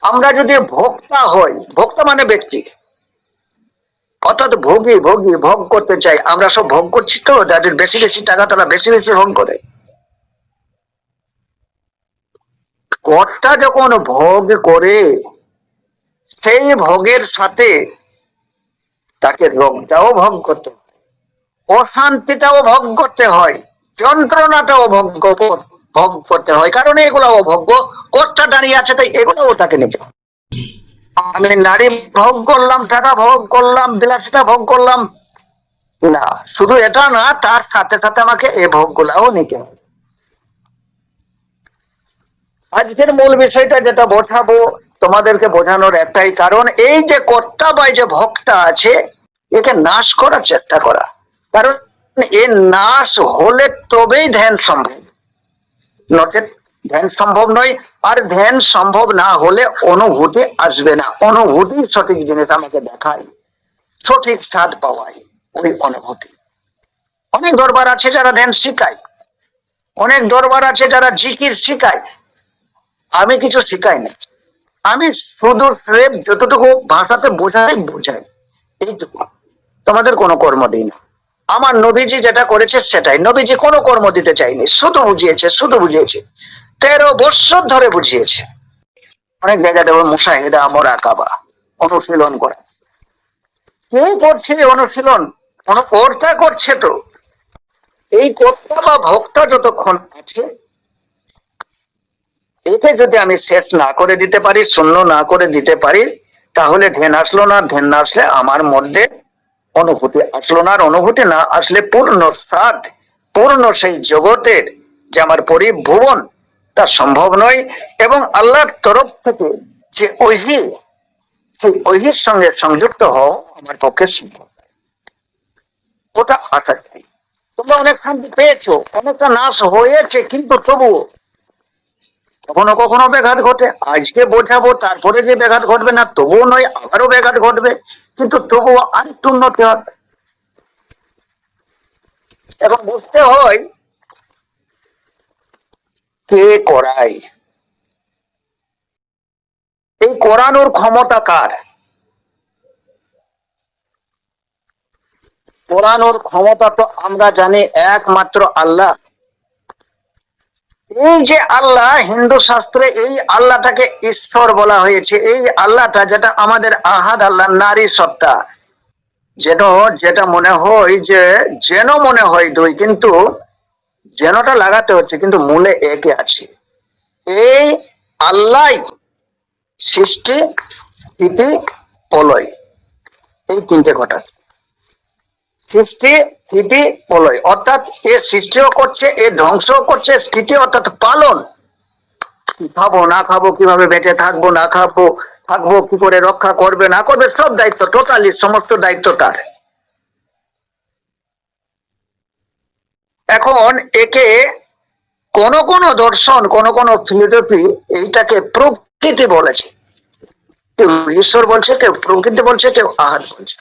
আমরা যদি ভোক্তা হই, ভোক্তা মানে ব্যক্তি। অর্থাৎ ভোগী ভোগী, ভোগ করতে চাই, আমরা সব ভোগ করছি তো, যাদের বেশি বেশি টাকা তারা বেশি বেশি ভোগ করে। কর্তা যখন ভোগ করে, সেই ভোগের সাথে তাকে রোগটাও ভোগ করতে হয়, অশান্তিটাও ভোগ করতে হয়, যন্ত্রণাটাও ভোগ ক- ভোগ করতে হয়, কারণ এগুলো অভোগ্য। কর্তা দাঁড়িয়ে আছে, তাই এগুলোও তাকে নেবে। আমি নারী ভোগ করলাম, টাকা ভোগ করলাম, বিলাসিতা ভোগ করলাম। না, শুধু এটা না, তার সাথে সাথে আমাকে এই ভোগ গুলাও নিতে আজকের মূল বিষয়টা যেটা বোঝাবো, তোমাদেরকে বোঝানোর একটাই কারণ, এই যে কর্তা বা যে ভক্তা আছে, একে নাশ করার চেষ্টা করা। কারণ এ নাশ হলে তবেই ধ্যান সম্ভব। নচেত ধ্যান সম্ভব নয়। আর ধ্যান সম্ভব না হলে অনুভূতি আসবে না। অনুভূতি সঠিক জিনিস আমাকে দেখায়। সঠিক স্বাদ পাওয়ায় ওই অনুভূতি। অনেক দরবার আছে যারা ধ্যান শিখায়। অনেক দরবার আছে যারা জিকির শিখায়। আমি কিছু শিখাই না। আমি শুধু যতটুকু ভাষাতে বোঝাই বোঝাই। এইটুকু। তোমাদের কোনো কর্ম দিই না। আমার নবীজি যেটা করেছে সেটাই। নবীজি কোনো কর্ম দিতে চাইনি শুধু বুঝিয়েছে শুধু বুঝিয়েছে। তেরো বৎসর ধরে বুঝিয়েছে। অনেক জায়গায় দেখো মুসাহিদা আমর আকাবা অনুশীলন করা। কে করছে অনুশীলন? কোন কর্তা করছে তো। এই কর্তা বা ভক্তা যতক্ষণ আছে, একে যদি আমি শেষ না করে দিতে পারি, শূন্য না করে দিতে পারি, তাহলে ধ্যান আসলো না, ধ্যান আসলে আমার মধ্যে অনুভূতি আসলো না, আর অনুভূতি না আসলে পূর্ণ স্বাদ, পূর্ণ সেই জগতের যে আমার পরিভুবন তা সম্ভব নয়। এবং আল্লাহর তরফ থেকে যে ঐহি, সেই ঐহির সঙ্গে সংযুক্ত হও আমার পক্ষে সম্ভব। ওটা আশা তোমরা অনেক শান্তি পেয়েছ, অনেকটা নাশ হয়েছে, কিন্তু তবুও কখনো কখনো ব্যাঘাত ঘটে। আজকে বোঝাবো, তারপরে যে ব্যাঘাত ঘটবে না, তবুও নয়, আবারও ব্যাঘাত ঘটবে। কিন্তু তবুও আরেকটু উন্নতি হবে। এবং বুঝতে হয়, কে করায়? এই করানোর ক্ষমতা কার? করানোর ক্ষমতা তো আমরা জানি, একমাত্র আল্লাহ। এই যে আল্লাহ, হিন্দু শাস্ত্রে এই আল্লাহটাকে ঈশ্বর বলা হয়েছে। এই আল্লাহটা যেটা আমাদের আহাদ আল্লাহ, নারী সত্তা। যেন যেটা মনে হয় যে, যেন মনে হয় দুই, কিন্তু যেনটা লাগাতে হচ্ছে, কিন্তু মূলে একে আছে। এই আল্লাহ সৃষ্টি, স্থিতি, প্রলয়। এই তিনটে ঘটা সৃষ্টি স্থিতি প্রলয়। অর্থাৎ এ সৃষ্টিও করছে, এ ধ্বংসও করছে স্থিতি অর্থাৎ পালন। খাব, না খাব, কীভাবে বেঁচে থাকব, না খাব, থাকব, কি করে রক্ষা করবে, না করবে, সব দায়িত্ব টোটালি সমস্ত দায়িত্ব তার। এখন একে কোন কোন দর্শন, কোন কোন ফিলোসফি এইটাকে প্রকৃতি বলেছে। কেউ ঈশ্বর বলছে, কেউ প্রকৃতি বলছে, কেউ আহাত বলছে।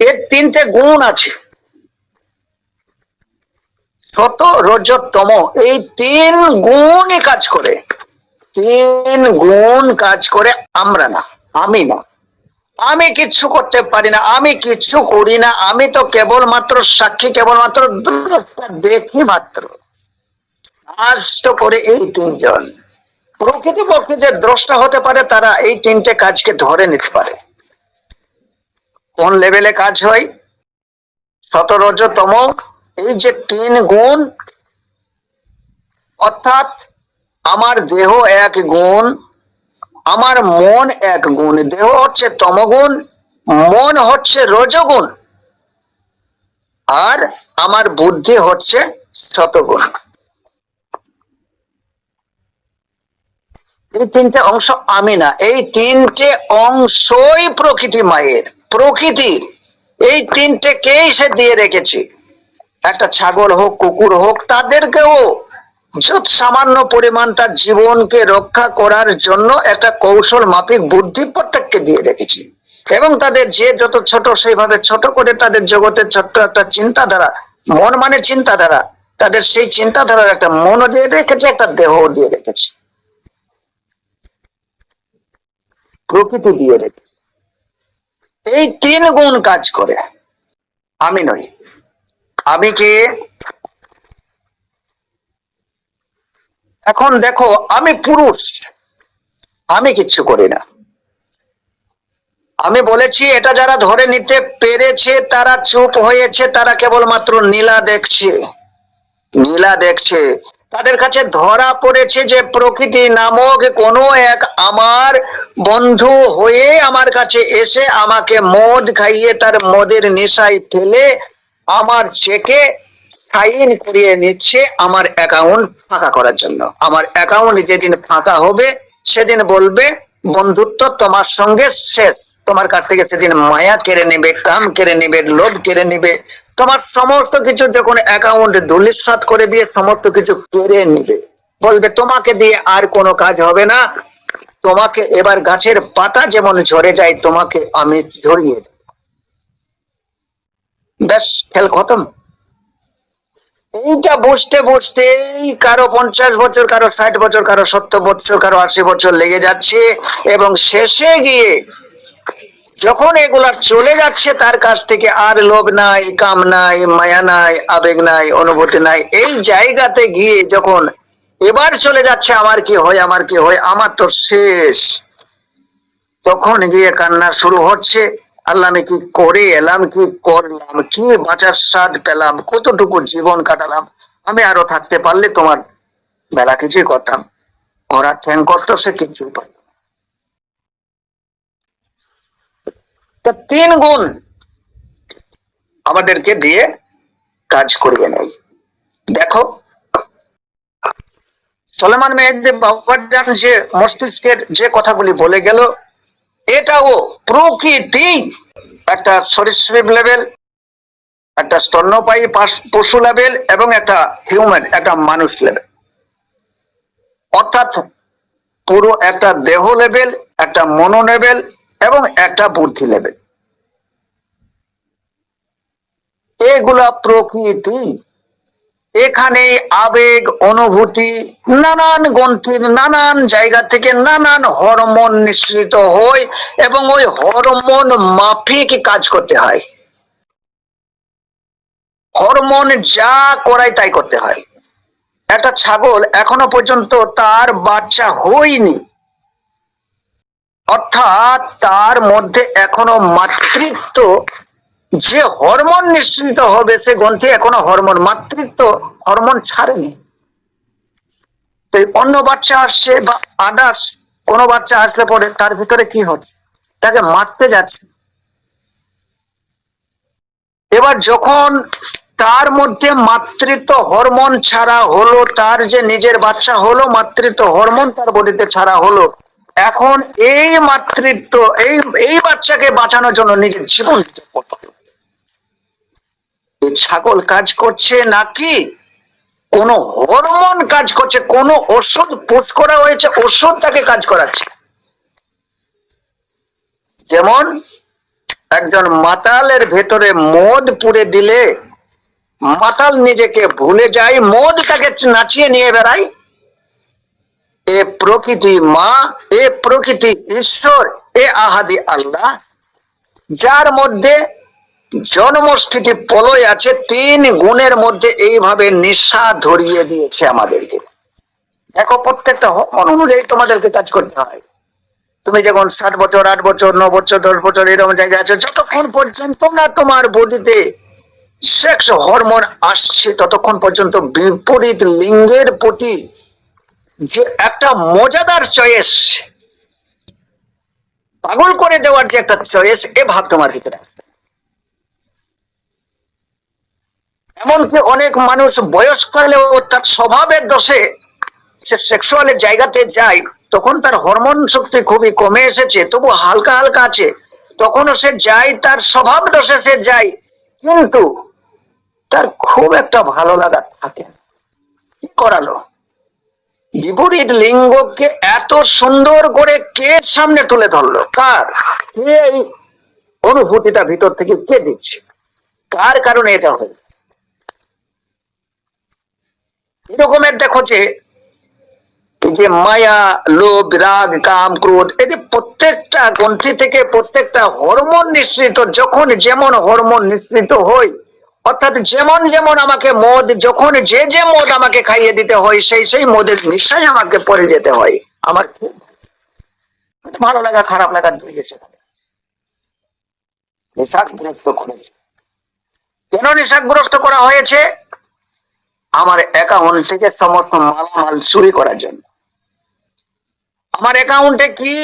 এর তিনটে গুণ আছে। শত রজতম এই তিন গুণই কাজ করে। তিন গুণ কাজ করে আমরা না, আমি না। আমি কিচ্ছু করতে পারি না, আমি কিচ্ছু করি না, আমি তো কেবলমাত্র সাক্ষী, কেবলমাত্র দ্রষ্টা দেখি মাত্র। করে এই তিনজন। প্রকৃতি পক্ষে যে দ্রষ্টা হতে পারে, তারা এই তিনটে কাজকে ধরে নিতে পারে। কোন লেভেলে কাজ হয়? শতরজতম এই যে তিন গুণ, অর্থাৎ আমার দেহ এক গুণ, আমার মন এক গুণ, দেহ হচ্ছে তমগুণ, মন হচ্ছে রজগুণ, আর আমার বুদ্ধি হচ্ছে শতগুণ। এই তিনটে অংশ আমি না, এই তিনটে অংশই প্রকৃতি মায়ের। প্রকৃতি, এই তিনটেকেই সে দিয়ে রেখেছে? একটা ছাগল হোক, কুকুর হোক, তাদেরকেও যত সামান্য পরিমাণ তার জীবনকে রক্ষা করার জন্য একটা কৌশল, মাফিক বুদ্ধি প্রত্যেককে দিয়ে রেখেছি। এবং তাদের যে যত ছোট, সেইভাবে ছোট করে তাদের জগতের ছোট্ট একটা চিন্তাধারা, মন মানে চিন্তাধারা, তাদের সেই চিন্তাধারার একটা মনও দিয়ে রেখেছে, একটা দেহ দিয়ে রেখেছে। প্রকৃতি দিয়ে রেখেছে। এই তিন গুণ কাজ করে। আমি নই। আমি কে? এখন দেখো, আমি পুরুষ। আমি কিচ্ছু করি না। আমি বলেছি, এটা যারা ধরে নিতে পেরেছে, তারা চুপ হয়েছে, তারা কেবলমাত্র নীলা দেখছে। নীলা দেখছে। তাদের কাছে ধরা পড়েছে যে প্রকৃতি নামক কোনো এক আমার বন্ধু হয়ে আমার কাছে এসে আমাকে মদ খাইয়ে তার মদের নেশায় ফেলে আমার চেকে সাইন করিয়ে নিচ্ছে আমার অ্যাকাউন্ট ফাঁকা করার জন্য। আমার অ্যাকাউন্ট যেদিন ফাঁকা হবে, সেদিন বলবে, বন্ধুত্ব তোমার সঙ্গে শেষ। তোমার কাছ থেকে সেদিন মায়া কেড়ে নেবে, কাম কেড়ে নেবে, লোভ কেড়ে নেবে তোমার সমস্ত কিছু যখন অ্যাকাউন্ট ধুলিসাৎ করে দিয়ে সমস্ত কিছু কেড়ে নেবে, বলবে তোমাকে দিয়ে আর কোনো কাজ হবে না। তোমাকে এবার গাছের পাতা যেমন ঝরে যায়, তোমাকে আমি ঝরিয়ে ব্যাস, খেল খতম। এইটা বুঝতে বুঝতে কারও পঞ্চাশ বছর, কারও ষাট বছর, কারও সত্তর বছর, কারও আশি বছর লেগে যাচ্ছে। এবং শেষে গিয়ে যখন এগুলা চলে যাচ্ছে, তার কাছ থেকে আর লোভ নাই, কাম নাই, মায়া নাই, আবেগ নাই, অনুভূতি নাই। এই জায়গাতে গিয়ে যখন এবার চলে যাচ্ছে, আমার কি হয়, আমার কি হয়, আমার তো শেষ। তখন গিয়ে কান্না শুরু হচ্ছে, আল্লাহ আমি কি করে এলাম, কি করলাম, কি বাঁচার স্বাদ পেলাম, কতটুকু জীবন কাটালাম, আমি আরও থাকতে পারলে তোমার বেলা কিছুই করতাম ওরা ঠ্যাং করতো, সে কিছুই পারত তা তিন গুণ আমাদেরকে দিয়ে কাজ করবে নাই দেখো, সলেমান মেহেদি বাবাজান যে মস্তিষ্কের যে কথাগুলি বলে গেল, এটাও প্রকৃতি একটা সরীসৃপ লেভেল একটা স্তন্যপায়ী পশু লেভেল এবং একটা হিউম্যান একটা মানুষ লেভেল অর্থাৎ পুরো একটা দেহ লেভেল একটা মনো লেভেল এবং একটা বুদ্ধি লেভেল এগুলা প্রকৃতি এখানে আবেগ, অনুভূতি, নানান গ্রন্থির নানান জায়গা থেকে নানান হরমোন নিঃসৃত হয় এবং ওই হরমোন মাফিক কাজ করতে হয়। হরমোন যা করায় তাই করতে হয়। একটা ছাগল এখনও পর্যন্ত তার বাচ্চা হয়নি। অর্থাৎ তার মধ্যে এখনও মাতৃত্ব, যে হরমোন নিশ্চিন্ত হবে সে গ্রন্থি এখনও হরমোন, মাতৃত্ব হরমোন ছাড়েনি। অন্য বাচ্চা আসছে বা আদার্স কোনো বাচ্চা আসলে পরে তার ভিতরে কি হচ্ছে? তাকে মারতে যাচ্ছে। এবার যখন তার মধ্যে মাতৃত্ব হরমোন ছাড়া হলো, তার যে নিজের বাচ্চা হলো, মাতৃত্ব হরমোন তার বডিতে ছাড়া হলো এখন এই মাতৃত্ব, এই এই বাচ্চাকে বাঁচানোর জন্য নিজের জীবন দিতে। ছাগল কাজ করছে নাকি কোন হরমোন কাজ করছে, কোন ওষুধ পুশ করা হয়েছে, ওষুধ তাকে কাজ করাচ্ছে যেমন একজন মাতালের ভেতরে মদ পুড়ে দিলে মাতাল নিজেকে ভুলে যায়, মদ তাকে নাচিয়ে নিয়ে বেড়ায় এ প্রকৃতি মা, এ প্রকৃতি ঈশ্বর, এ আহাদি আল্লাহ। যার মধ্যে জন্মস্থিতি পলয় আছে, তিন গুণের মধ্যে এইভাবে নেশা ধরিয়ে দিয়েছে আমাদেরকে। দেখো, প্রত্যেকটা হরমোন অনুযায়ী তোমাদেরকে কাজ করতে হয়। তুমি যখন সাত বছর, আট বছর, ন বছর, দশ বছর এরকম জায়গায় আছো, যতক্ষণ পর্যন্ত না তোমার বডিতে সেক্স হরমোন আসছে, ততক্ষণ পর্যন্ত বিপরীত লিঙ্গের প্রতি যে একটা মজাদার চয়েস পাগল করে দেওয়ার যে একটা চয়েস এ ভাব তোমার ভিতরে এমনকি অনেক মানুষ বয়সকালেও তার স্বভাবের দোষে সে সেক্সুয়ালের জায়গাতে যায়, তখন তার হরমোন শক্তি খুবই কমে এসেছে, তবু হালকা হালকা আছে। তখনও সে যায়, তার স্বভাব দোষে সে যায়, কিন্তু তার খুব একটা ভালো লাগা থাকে কি করালো? বিপরীত লিঙ্গকে এত সুন্দর করে কে সামনে তুলে ধরলো? কার? এই অনুভূতিটা ভিতর থেকে কে দিচ্ছে? কার কারণে এটা হয়েছে এরকমের দেখো যে যে মায়া, লোভ, রাগ, কাম, ক্রোধ, এই যে প্রত্যেকটা গ্রন্থি থেকে প্রত্যেকটা হরমোন নিঃসৃত, যখন যেমন হরমোন নিঃসৃত হয় অর্থাৎ যেমন যেমন আমাকে মদ, যখন যে যে মদ আমাকে খাইয়ে দিতে হয়, সেই সেই মদের নিশ্চয় আমাকে পরে যেতে হয়। আমার ভালো লাগা, খারাপ লাগা দুই গেছে কেন নেশাগ্রস্ত করা হয়েছে? আমার অ্যাকাউন্ট থেকে সমস্ত মালামাল চুরি করার জন্য। আমার অ্যাকাউন্টে কি?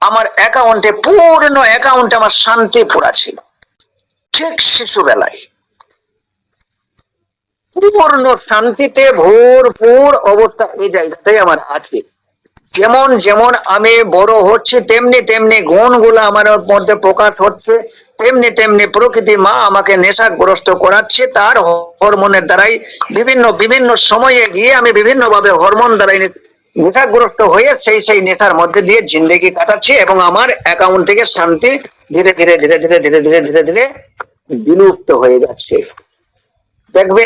আমার অ্যাকাউন্টে পূর্ণ অ্যাকাউন্টে আমার শান্তি পুরা ছিল। ঠিক শিশুবেলায়। পূর্ণ শান্তিতে ভরপুর অবস্থা এই জায়গাটাই আমার আছে। যেমন যেমন আমি বড় হচ্ছি, তেমনি তেমনি গুণগুলো আমার মধ্যে প্রকাশ হচ্ছে, তেমনি তেমনি প্রকৃতি মা আমাকে নেশাগ্রস্ত করাচ্ছে, তার হরমোনের দ্বারাই বিভিন্ন বিভিন্ন সময়ে গিয়ে আমি বিভিন্ন ভাবে হরমোন দ্বারাই নেশাগ্রস্ত হয়ে সেই সেই নেশার মধ্যে দিয়ে জিন্দগি কাটাচ্ছি এবং আমার অ্যাকাউন্ট থেকে শান্তি ধীরে ধীরে ধীরে ধীরে ধীরে ধীরে ধীরে ধীরে বিলুপ্ত হয়ে যাচ্ছে। দেখবে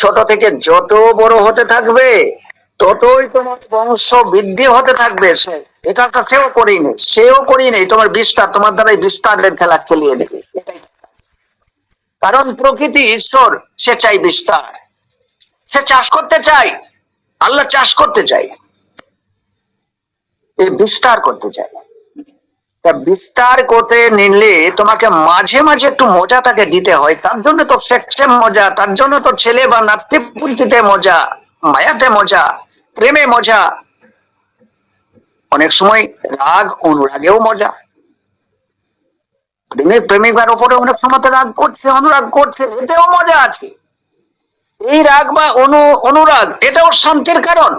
ছোট থেকে যত বড় হতে থাকবে, ততই তোমার বংশ বৃদ্ধি হতে থাকবে। এই কাজটা সেও করেই নেই, সেও করেই নেই। তোমার বিস্তার, তোমার দ্বারাই বিস্তারের খেলা খেলিয়ে এটাই। কারণ প্রকৃতি ঈশ্বর, সে চাই বিস্তার। সে চাষ করতে চাই, আল্লাহ চাষ করতে চাই। এই বিস্তার করতে চায় তা বিস্তার করতে নিলে তোমাকে মাঝে মাঝে একটু মজা তাকে দিতে হয়। তার জন্য তো সেক্সে মজা, তার জন্য তো ছেলে বা নাতৃপুতিতে মজা, মায়াতে মজা, প্রেমে মজা। অনেক সময় রাগ, অনুরাগেও মজা। প্রেমিক প্রেমিকার উপরে অনেক সময় রাগ করছে, অনুরাগ করছে, এতেও মজা আছে। এই রাগ বা অনু, অনুরাগ, এটাও শান্তির কারণ।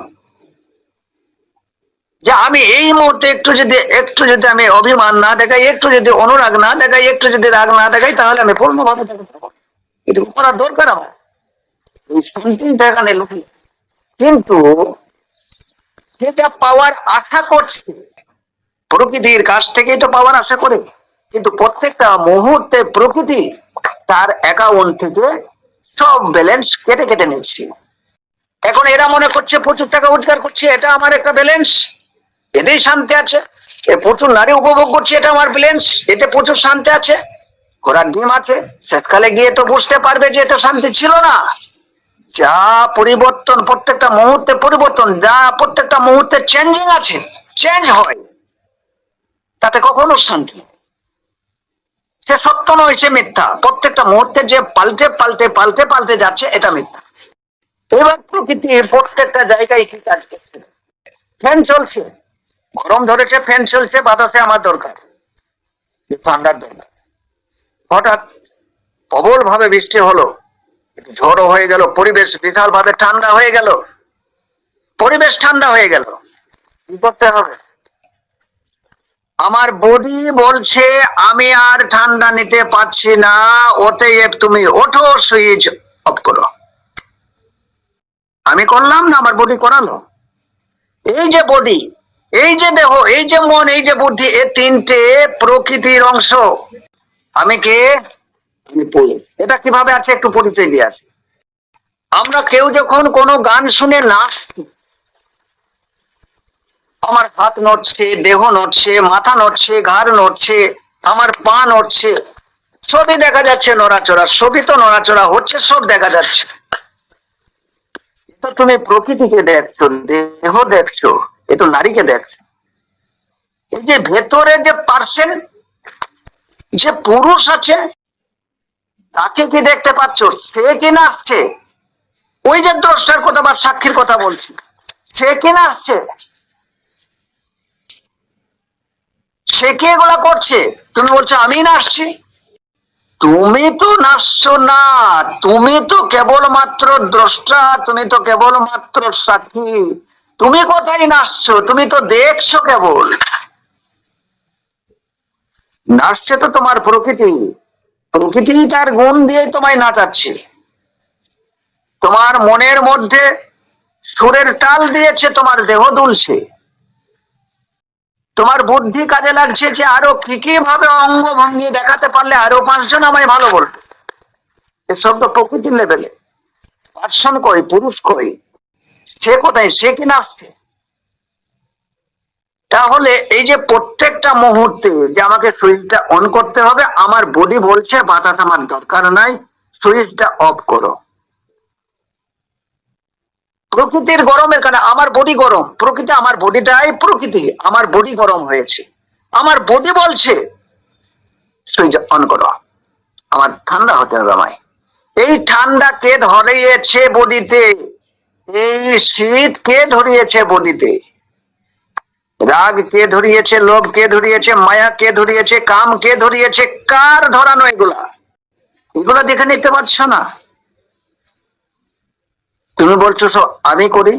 যে আমি এই মুহূর্তে একটু যদি একটু যদি আমি অভিমান না দেখাই, একটু যদি অনুরাগ না দেখাই, একটু যদি রাগ না দেখাই, তাহলে আমি পূর্ণভাবে এটুকু করার দরকার আমার এই কিন্তু যেটা পাওয়ার আশা করছে। প্রকৃতির কাছ থেকেই তো পাওয়ার আশা করে। কিন্তু প্রত্যেকটা মুহূর্তে প্রকৃতি তার অ্যাকাউন্ট থেকে সব ব্যালেন্স কেটে কেটে নিচ্ছে। এখন এরা মনে করছে, প্রচুর টাকা রোজগার করছে, এটা আমার একটা ব্যালেন্স এতেই শান্তি আছে। এ প্রচুর নারী উপভোগ করছে এটা আমার ব্যালেন্স এতে প্রচুর শান্তি আছে। ঘোড়ার ডিম আছে। শেষকালে গিয়ে তো বুঝতে পারবে যে এটা শান্তি ছিল না। যা পরিবর্তন, প্রত্যেকটা মুহূর্তে পরিবর্তন, যা প্রত্যেকটা মুহূর্তে চেঞ্জিং আছে চেঞ্জ হয়। তাতে কখনো শান্তি সে সত্য নয়, সে মিথ্যা। প্রত্যেকটা মুহূর্তে যে পাল্টে পাল্টে পাল্টে পাল্টে যাচ্ছে, এটা মিথ্যা। এবার প্রকৃতির প্রত্যেকটা জায়গায় কি কাজ করছে? ফ্যান চলছে। গরম ধরেছে, ফ্যান চলছে, বাতাসে আমার দরকার। ঠান্ডার দরকার। হঠাৎ প্রবল ভাবে বৃষ্টি হলো ঝড়ো হয়ে গেল, পরিবেশ বিশাল ভাবে ঠান্ডা হয়ে গেল। পরিবেশ ঠান্ডা হয়ে গেল। করতে হবে? আমার বডি বলছে, আমি আর ঠান্ডা নিতে পারছি না, অতএব তুমি ওঠো, সুইচ অফ করো। আমি করলাম না, আমার বডি করালো। এই যে বডি এই যে দেহ এই যে মন এই যে বুদ্ধি এই তিনটে প্রকৃতির অংশ। আমি কে? এটা কীভাবে আছে একটু পরিচয় দিয়ে আসি। আমরা কেউ যখন কোনো গান শুনে নাচছি আমার হাত নড়ছে দেহ নড়ছে মাথা নড়ছে ঘাড় নড়ছে আমার পা নড়ছে সবই দেখা যাচ্ছে নড়াচড়া সবই তো নড়াচড়া হচ্ছে সব দেখা যাচ্ছে। তুমি প্রকৃতিকে দেখছ দেহ দেখছ। এ তো নারীকে দেখছ এই যে ভেতরে যে পার্সেন্ট যে পুরুষ আছে, তাকে কি দেখতে পাচ্ছ? সে কি নাচছে ওই যে দ্রষ্টার কথা বা সাক্ষীর কথা বলছি। সে কি নাচছে সে কি এগুলা করছে? তুমি বলছো, আমি নাচছি তুমি তো নাচছো না। তুমি তো কেবলমাত্র দ্রষ্টা, তুমি তো কেবলমাত্র সাক্ষী। তুমি কোথায় নাচছো? তুমি তো দেখছ কেবল। নাচছে তো তোমার প্রকৃতি। প্রকৃতি তার গুণ দিয়ে তোমায় নাচাচ্ছে। তোমার মনের মধ্যে সুরের তাল দিয়েছে, তোমার দেহ দুলছে। তোমার বুদ্ধি কাজে লাগছে যে আরও কি কি ভাবে অঙ্গ ভঙ্গি দেখাতে পারলে আরও পাঁচজন আমায় ভালো বলবে। এসব তো প্রকৃতির লেভেলে পার্সন কই? পুরুষ কই? সে কোথায়? সে কি নাচছে তাহলে এই যে প্রত্যেকটা মুহূর্তে যে আমাকে সুইচটা অন করতে হবে, আমার বডি বলছে বাতাস আমার দরকার নাই সুইচটা অফ করো। প্রকৃতির গরমের কারণে আমার বডি গরম, প্রকৃতি আমার বডিটাই প্রকৃতি, আমার বডি গরম হয়েছে। আমার বডি বলছে সুইচ অন করো। আমার ঠান্ডা হতে হবে আমায়। এই ঠান্ডা কে ধরিয়েছে বডিতে। এই শীত কে ধরিয়েছে বডিতে রাগ কে ধরিয়েছে, লোভ কে ধরিয়েছে, মায়া কে ধরিয়েছে, কাম কে ধরিয়েছে, কার ধরানো এগুলা? এগুলো দেখে নিতে পারছ না? তুমি বলছো সব আমি করি?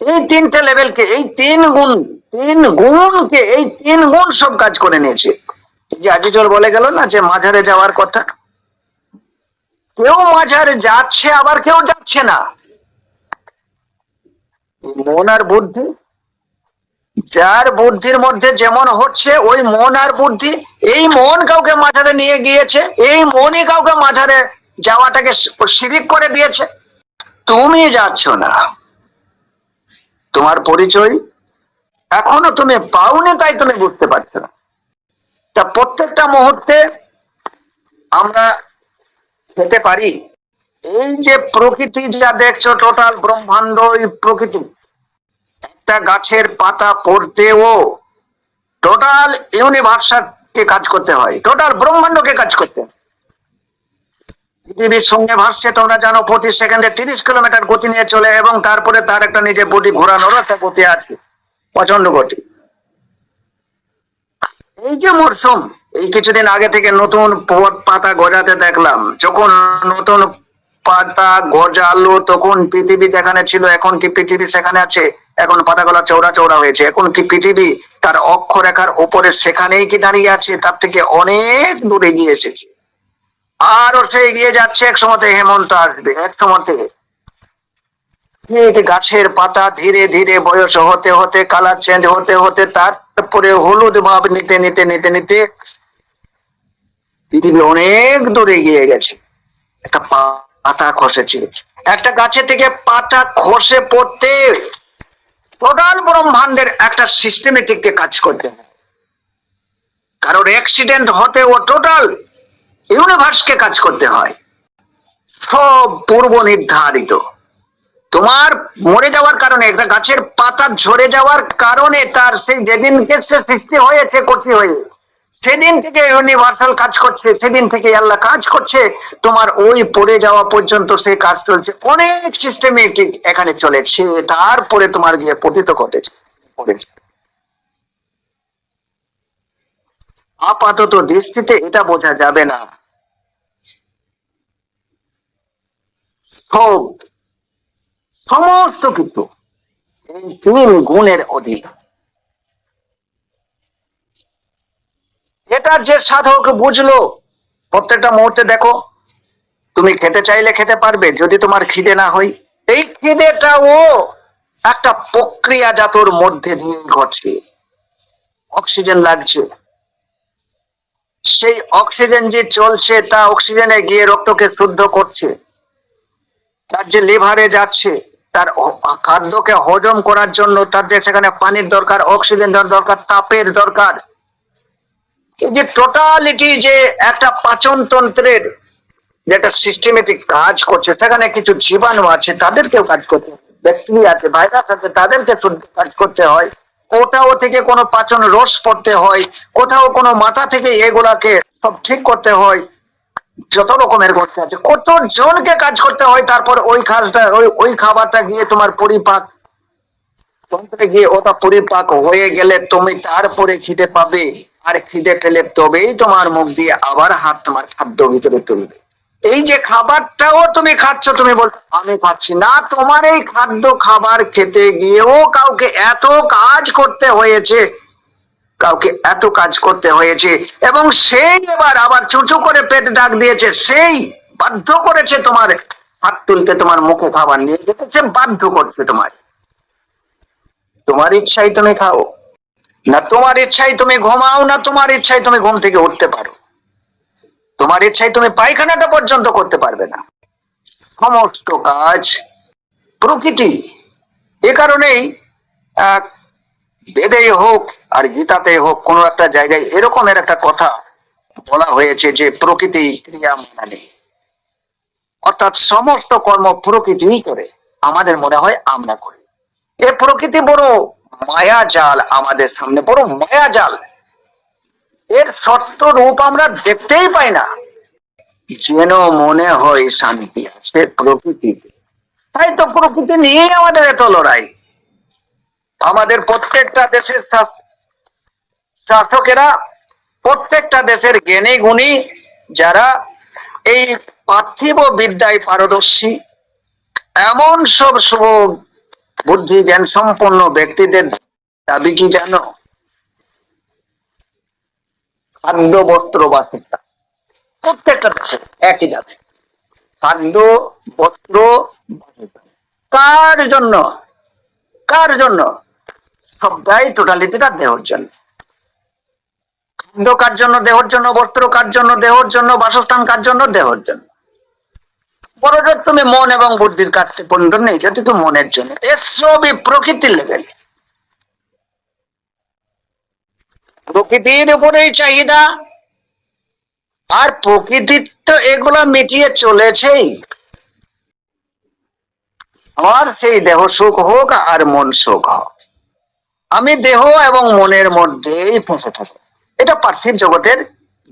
এই তিনটে লেভেলকে, এই তিন গুণ, তিন গুণকে, এই তিন গুণ সব কাজ করে নিয়েছে। যে আজিজল বলে গেল না যে মাঝারে যাওয়ার কথা? কেউ মাঝারে যাচ্ছে, আবার কেউ যাচ্ছে না। মন আর বুদ্ধি, যার বুদ্ধির মধ্যে যেমন হচ্ছে, ওই মন আর বুদ্ধি, এই মন কাউকে মাঝারে নিয়ে গিয়েছে, এই মনই কাউকে মাঝারে যাওয়াটাকে শিরিক করে দিয়েছে। তুমি যাচ্ছ না। তোমার পরিচয় এখনও তুমি পাওনি, তাই তুমি বুঝতে পারছ না। তা প্রত্যেকটা মুহূর্তে আমরা খেতে পারি? এই যে প্রকৃতি যা দেখছ টোটাল ব্রহ্মাণ্ড প্রকৃতি। একটা গাছের পাতা পড়তেও টোটাল ইউনিভার্সকে কাজ করতে হয়। টোটাল ব্রহ্মাণ্ডকে কাজ করতে পৃথিবীর সঙ্গে ভাসছে, তোমরা জানো, প্রতি সেকেন্ডে তিরিশ কিলোমিটার গতি নিয়ে চলে, এবং তারপরে তার একটা নিজের বডি ঘোরানোরও একটা গতি আছে প্রচণ্ড গতি। এই যে মরশুম এই কিছুদিন আগে থেকে নতুন প- পাতা গজাতে দেখলাম। যখন নতুন পাতা গজালো তখন পৃথিবী যেখানে ছিল, এখন কি পৃথিবী সেখানে আছে? এখন পাতাগুলো চৌড়া চৌড়া হয়েছে। এখন কি পৃথিবী তার অক্ষরেখার উপরে সেখানেই কি দাঁড়িয়ে আছে? তার থেকে অনেক দূরে গিয়ে এসেছে। আরও সে এগিয়ে যাচ্ছে, এক সময়তে হেমন্ত আসবে, এক সময়তে। গাছের পাতা ধীরে ধীরে বয়স হতে হতে কালার চেঞ্জ হতে হতে, তারপরে হলুদ ভাব নিতে নিতে নিতে নিতে পৃথিবী অনেক দূরে গিয়ে গেছে। একটা পাতা খসেছে। একটা গাছে থেকে পাতা খসে পড়তে টোটাল ব্রহ্মাণ্ডের একটা সিস্টেমেটিক কাজ করতে হয়। কারোর অ্যাক্সিডেন্ট হতে ও টোটাল ইউনিভার্সকে কাজ করতে হয়। সব পূর্ব নির্ধারিত। তোমার মরে যাওয়ার কারণে, একটা গাছের পাতা ঝরে যাওয়ার কারণে তার সেই যেদিনকে সে সৃষ্টি হয়েছে, করতে হয়ে সেদিন থেকে ইউনিভার্সাল কাজ করছে, সেদিন থেকে আল্লাহ কাজ করছে, তোমার ওই পড়ে যাওয়া পর্যন্ত সেই কাজ চলছে। অনেক সিস্টেমেটিক এখানে চলেছে, তারপরে তোমার গিয়ে পতিত ঘটেছে আপাতত দৃষ্টিতে এটা বোঝা যাবে না। সমস্ত কিছু, এই তিন গুণের অধীন। এটা যে সাধক বুঝলো, প্রত্যেকটা মুহূর্তে দেখো, তুমি খেতে চাইলে খেতে পারবে, যদি তোমার খিদে না হয়। এই খিদেটাও একটা প্রক্রিয়াজাতর মধ্যে দিয়ে ঘটছে। অক্সিজেন লাগছে। সেই অক্সিজেন যে চলছে, তা অক্সিজেনে গিয়ে রক্তকে শুদ্ধ করছে। তার যে লিভারে যাচ্ছে, তার খাদ্যকে হজম করার জন্য তার যে সেখানে পানির দরকার, অক্সিজেন দরকার, তাপের দরকার। এই যে টোটালিটি যে একটা পাচন তন্ত্রের যে একটা সিস্টেমেটিক কাজ করছে, সেখানে কিছু জীবাণু আছে, তাদেরকেও কাজ করতে ব্যাকটেরিয়া আছে, ভাইরাস আছে, তাদেরকে কাজ করতে হয়। কোথাও থেকে কোনো পাচন রস পড়তে হয়, কোথাও কোনো মাথা থেকে এগুলাকে সব ঠিক করতে হয়, যত রকমের করতে আছে। কত জনকে কাজ করতে হয়, তারপর ওই কাজটা ওই ওই খাবারটা গিয়ে তোমার পরিপাক, তন্ত্রে গিয়ে ওটা পরিপাক হয়ে গেলে তুমি তারপরে খিদে পাবে। আর খিদে পেলে তবেই তোমার মুখ দিয়ে আবার হাত তোমার খাদ্য ভিতরে তুলবে এই যে খাবারটাও তুমি খাচ্ছ, তুমি বল, আমি খাচ্ছি না, তোমার এই খাদ্য খাবার খেতে গিয়েও কাউকে এত কাজ করতে হয়েছে, কাউকে এত কাজ করতে হয়েছে, এবং সেই এবার আবার চুচু করে পেট ডাক দিয়েছে, সেই বাধ্য করেছে তোমার হাত তুলতে, তোমার মুখে খাবার নিয়ে যেতে সে বাধ্য করছে তোমার। তোমার ইচ্ছাই তুমি খাও। না তোমার ইচ্ছাই তুমি ঘুমাও, না তোমার ইচ্ছাই তুমি ঘুম থেকে উঠতে পারো। তোমার ইচ্ছাই তুমি পায়খানাটা পর্যন্ত করতে পারবে না। সমস্ত কাজ প্রকৃতি। এ কারণেই বেদেই হোক আর গীতাতে হোক, কোনো একটা জায়গায় এরকমের একটা কথা বলা হয়েছে যে প্রকৃতি ক্রিয়া মানে অর্থাৎ সমস্ত কর্ম প্রকৃতিই করে। আমাদের মনে হয় আমরা করি। এ প্রকৃতি বড় মায়া জাল আমাদের সামনে, বড় মায়া জাল। এর সত্য রূপ আমরা দেখতেই পাই না। যেন মনে হয় শান্তি আছে প্রকৃতিতে। তাই তো প্রকৃতি নিয়েই আমাদের এত লড়াই। আমাদের প্রত্যেকটা দেশের শাসকেরা, প্রত্যেকটা দেশের জ্ঞানী গুণী, যারা এই পার্থিব বিদ্যায় পারদর্শী, এমন সব শুভ বুদ্ধি জ্ঞান সম্পন্ন ব্যক্তিদের দাবি কি জানো? খাদ্য, বস্ত্র বা শিক্ষা। প্রত্যেকটা দেশে একই জাতি। খাদ্য, বস্ত্র কার জন্য? কার জন্য? সবটাই টোটালিটিটা দেহর জন্য। খাদ্য কার জন্য? দেহর জন্য। বস্ত্র কার জন্য? দেহর জন্য। বাসস্থান কার জন্য? দেহর জন্য। বড়জোর তুমি মন এবং বুদ্ধির কাছে পর্যন্ত নেই যেটা তো মনের জন্য। এসবই প্রকৃতির লেভেল। প্রকৃতির উপরেই চাহিদা। আর প্রকৃতির তো এগুলা মিটিয়ে চলেছেই। আমার সেই দেহ সুখ হোক আর মন সুখ হোক। আমি দেহ এবং মনের মধ্যেই ফেঁসে থাকি। এটা পার্থিব জগতের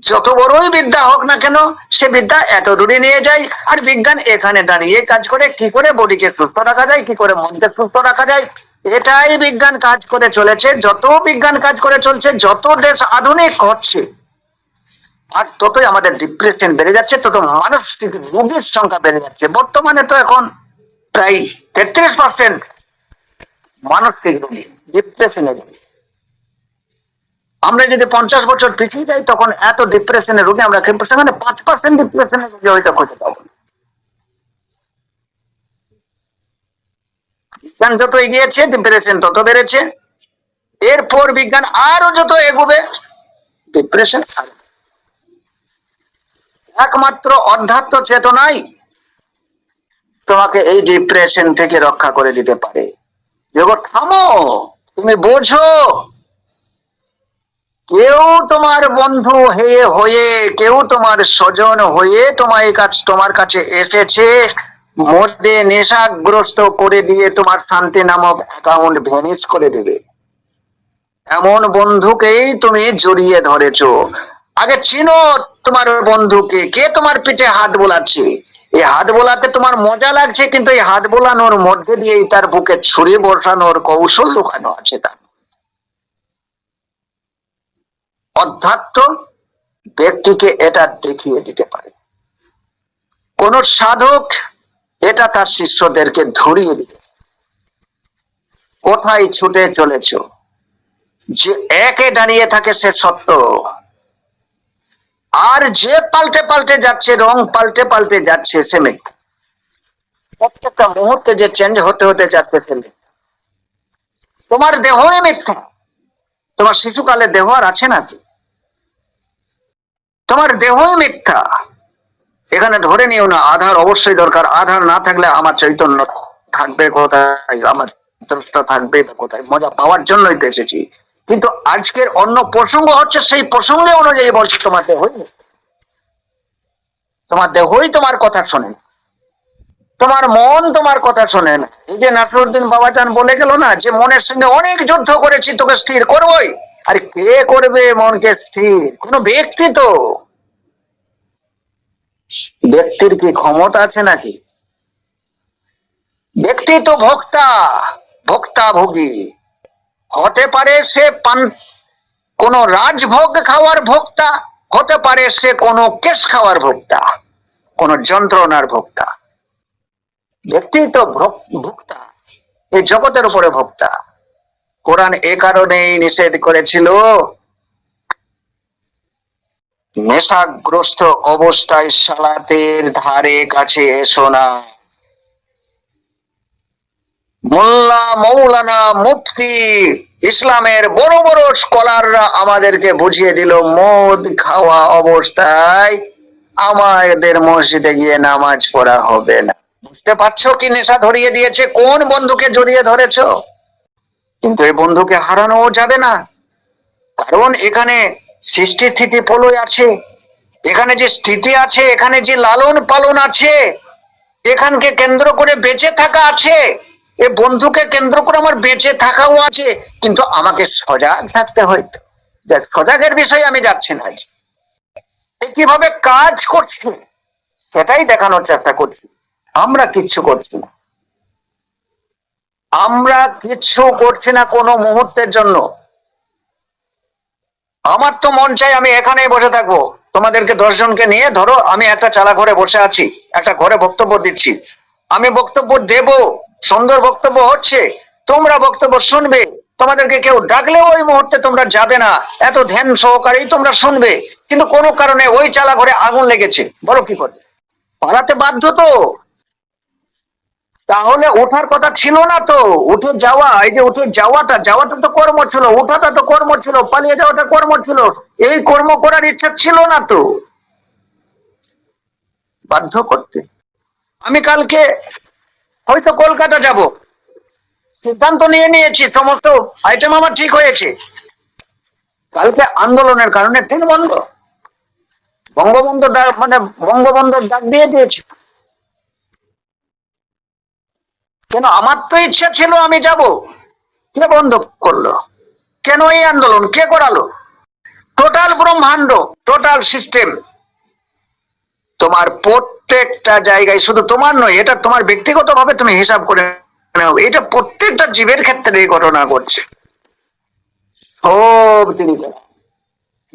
যত বড়ই বিদ্যা হোক না কেন, সে বিদ্যা এত দূরে নিয়ে যায়। আর বিজ্ঞান এখানে দাঁড়িয়ে কাজ করে, কি করে বডিকে সুস্থ রাখা যায়, কি করে মনকে সুস্থ রাখা যায়, এটাই বিজ্ঞান কাজ করে চলেছে। যত বিজ্ঞান কাজ করে চলছে, যত দেশ আধুনিক হচ্ছে, আর ততই আমাদের ডিপ্রেশন বেড়ে যাচ্ছে, তত মানসিক রোগীর সংখ্যা বেড়ে যাচ্ছে। বর্তমানে তো এখন প্রায় তেত্রিশ পার্সেন্ট মানসিক রোগী ডিপ্রেশনের রোগী। আমরা যদি পঞ্চাশ বছর পিছিয়ে যাই, তখন এত ডিপ্রেশনের রোগী আমরা সেখানে পাঁচ পার্সেন্ট ডিপ্রেশনের রোগী হয়তো খুঁজে পাবো বিজ্ঞান যত এগিয়েছে ডিপ্রেশন তত বেড়েছে। এরপর বিজ্ঞান আরও যত এগোবে ডিপ্রেশন একমাত্র অধ্যাত্ম চেতনাই তোমাকে এই ডিপ্রেশন থেকে রক্ষা করে দিতে পারে। থামো! তুমি বোঝো! কেউ তোমার বন্ধু হয়ে হয়ে, কেউ তোমার স্বজন হয়ে তোমার কাছ তোমার কাছে এসেছে। মধ্যে নেশাগ্রস্ত করে দিয়ে তোমার শান্তি নামক অ্যাকাউন্ট ভ্যানিশ করে দেবে। এমন বন্ধুকেই তুমি জড়িয়ে ধরেছো। আগে চিনো তোমার বন্ধুকে, কে তোমার পিঠে হাত বোলাচ্ছে। এই হাত বোলাতে তোমার মজা লাগছে, কিন্তু এই হাত বোলানোর মধ্যে দিয়েই তার বুকে ছুরি বসানোর কৌশল লুকানো আছে তার। অধ্যাত্ম ব্যক্তিকে এটা দেখিয়ে দিতে পারে। কোন সাধক এটা তার শিষ্যদেরকে ধরিয়ে দিতে কোথায় ছুটে চলেছ? যে একে দাঁড়িয়ে থাকে সে সত্য। আর যে পাল্টে পাল্টে যাচ্ছে, রং পাল্টে পাল্টে যাচ্ছে, সে মিথ্যা। প্রত্যেকটা মুহূর্তে যে চেঞ্জ হতে হতে যাচ্ছে, সে মিথ্যা। তোমার দেহই মিথ্যা। তোমার শিশুকালে দেহ আর আছে নাকি? তোমার দেহই মিথ্যা। এখানে ধরে নিও না, আধার অবশ্যই দরকার। আধার না থাকলে আমার চৈতন্য থাকবে কোথায়? আমার থাকবে কোথায়? মজা পাওয়ার জন্যই তো এসেছি। কিন্তু আজকের অন্য প্রসঙ্গ হচ্ছে, সেই প্রসঙ্গে অনুযায়ী বলছি, তোমার দেহই তোমার দেহই তোমার কথা শোনে না। তোমার মন তোমার কথা শোনে না এই যে নাসরুদ্দিন বাবাজান বলে গেল না, যে মনের সঙ্গে অনেক যুদ্ধ করেছি, তোকে স্থির করবই। আর কে করবে মনকে স্থির? কোন ব্যক্তি তো। ব্যক্তির কি ক্ষমতা আছে নাকি? ব্যক্তি তো ভোক্তা ভোক্তা ভোগী। হতে পারে সে পান, কোন রাজভোগ খাওয়ার ভোক্তা, হতে পারে সে কোন কেশ খাওয়ার ভোক্তা, কোন যন্ত্রণার ভোক্তা। ব্যক্তি তো ভোক্তা এই জগতের উপরে ভোক্তা। কোরআন এ কারণেই নিষেধ করেছিল। নেশাগ্রস্ত অবস্থায় সালাতের ধারে কাছে এসো না। মোল্লা মৌলানা মুফতি ইসলামের বড় বড় স্কলাররা আমাদেরকে বুঝিয়ে দিল, মদ খাওয়া অবস্থায় আমাদের মসজিদে গিয়ে নামাজ পড়া হবে না। বুঝতে পারছ কি নেশা ধরিয়ে দিয়েছে? কোন বন্ধুকে জড়িয়ে ধরেছো? কিন্তু এই বন্ধুকে হারানো যাবে না। কারণ এখানে সৃষ্টি স্থিতি প্রলয় আছে। এখানে যে স্থিতি আছে, এখানে যে লালন পালন আছে, এখানকে কেন্দ্র করে বেঁচে থাকা আছে। এ বন্ধুকে কেন্দ্র করে আমার বেঁচে থাকাও আছে। কিন্তু আমাকে সজাগ থাকতে হয়তো দেখ, সজাগের বিষয়ে আমি যাচ্ছি না কীভাবে কাজ করছি, সেটাই দেখানোর চেষ্টা করছি। আমরা কিচ্ছু করছি না। আমরা কিচ্ছু করছি না কোনো মুহূর্তের জন্য। আমার তো মন চাই আমি এখানেই বসে থাকব। তোমাদেরকে দশজনকে নিয়ে ধরো, আমি একটা চালা ঘরে বসে আছি, একটা ঘরে বক্তব্য দিচ্ছি। আমি বক্তব্য দেব, সুন্দর বক্তব্য হচ্ছে, তোমরা বক্তব্য শুনবে। তোমাদেরকে কেউ ডাকলেও ওই মুহূর্তে তোমরা যাবে না। এত ধ্যান সহকারেই তোমরা শুনবে। কিন্তু কোনো কারণে ওই চালা ঘরে আগুন লেগেছে। বলো কি করবে পালাতে বাধ্য তো? তাহলে ওঠার কথা ছিল না তো। উঠে, যাওয়া, এই যে উঠে, যাওয়াটা যাওয়াটা তো কর্ম ছিল ওঠাটা তো কর্ম ছিল, পালিয়ে যাওয়াটা কর্ম ছিল, এই কর্ম করার ইচ্ছা ছিল না তো। বাধ্য করতে। আমি কালকে হয়তো কলকাতা যাব। সিদ্ধান্ত নিয়ে নিয়েছি, সমস্ত আইটেম আমার ঠিক হয়েছে। কালকে আন্দোলনের কারণে ট্রেন বন্ধ। বঙ্গবন্ধু মানে বঙ্গবন্ধুর ডাক দিয়ে দিয়েছে। কেন? আমার তো ইচ্ছা ছিল আমি যাব। কে বন্ধ করল? কেন এই আন্দোলন? কে করালো? টোটাল ব্রহ্মাণ্ড টোটাল সিস্টেম তোমার প্রত্যেকটা জায়গায় শুধু তোমার নয়, এটা তোমার ব্যক্তিগত ভাবে তুমি হিসাব করে নাও। এটা প্রত্যেকটা জীবের ক্ষেত্রে এই ঘটনা ঘটছে। সব তিনি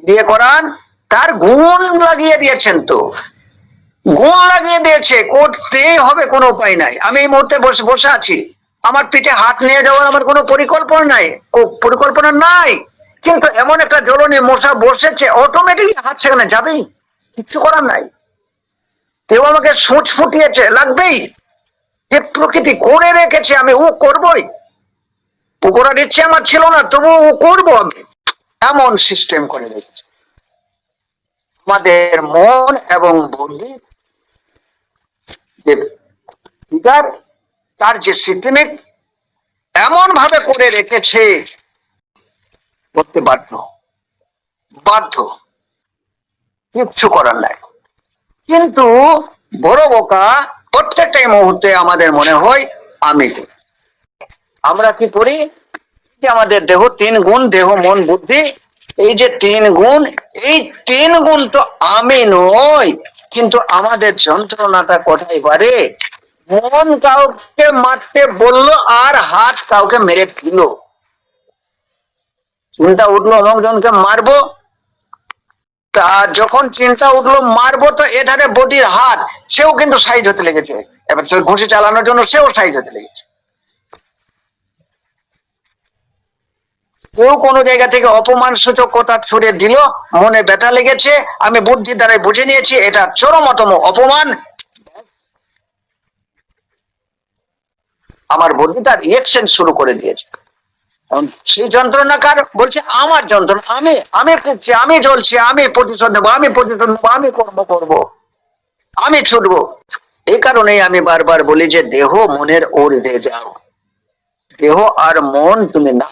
দিয়ে করান, তার গুণ লাগিয়ে দিয়েছেন তো। গুণ লাগিয়ে দিয়েছে করতেই হবে কোনো উপায় নাই। আমি এই মুহূর্তে বসে আছি। আমার পিঠে হাত নিয়ে যাওয়ার আমার কোনো পরিকল্পনা নাই। পরিকল্পনা নাই। কিন্তু এমন একটা জ্বলনে মশা বসেছে অটোমেটিকলি হাত সেখানে যাবেই। কিচ্ছু করার নাই। কেউ আমাকে সোচ ফুটিয়েছে, লাগবেই। যে প্রকৃতি করে রেখেছে, আমি ও করবই। ও করার ইচ্ছে আমার ছিল না তবু ও করব আমি। এমন সিস্টেম করে রেখেছে। আমাদের মন এবং বুদ্ধি যে ফিগার তার যে সিস্টেমিক এমন ভাবে করে রেখেছে, করতে বাধ্য। বাধ্য। কিচ্ছু করার নাই। কিন্তু বড় বোকা, প্রত্যেকটাই মুহূর্তে আমাদের মনে হয় আমি। আমরা কি করি? আমাদের দেহ, তিন গুণ দেহ, মন, বুদ্ধি, এই যে তিন গুণ, এই তিন গুণ তো আমি নই। কিন্তু আমাদের যন্ত্রণাটা কোথায় বাড়ে মন কাউকে মারতে বলল আর হাত কাউকে মেরে দিল। চিন্তা উঠল অমুক জনকে মারবো। তা যখন চিন্তা উঠল, মারবো তো এধারে বদির হাত, সেও কিন্তু সাইজ হতে লেগেছে। এবার ঘুষি চালানোর জন্য সেও সাইজ হতে লেগেছে। কেউ কোনো জায়গা থেকে অপমান সূচক কথা ছুড়ে দিল, মনে ব্যথা লেগেছে, আমি বুদ্ধি দ্বারাই বুঝে নিয়েছি, এটা চরমতম অপমান। আমার বুদ্ধিটা রিয়েকশন শুরু করে দিয়েছে। সেই যন্ত্রণা কার বলছে, আমার যন্ত্রণা, আমি আমি করছি আমি জ্বলছি, আমি প্রতিশোধ নেব, আমি প্রতিশোধ নেব, আমি কর্ম করব, আমি ছুটবো। এই কারণেই আমি বারবার বলি যে, দেহ মনের ঊর্ধ্বে যাও। দেহ আর মন তুমি না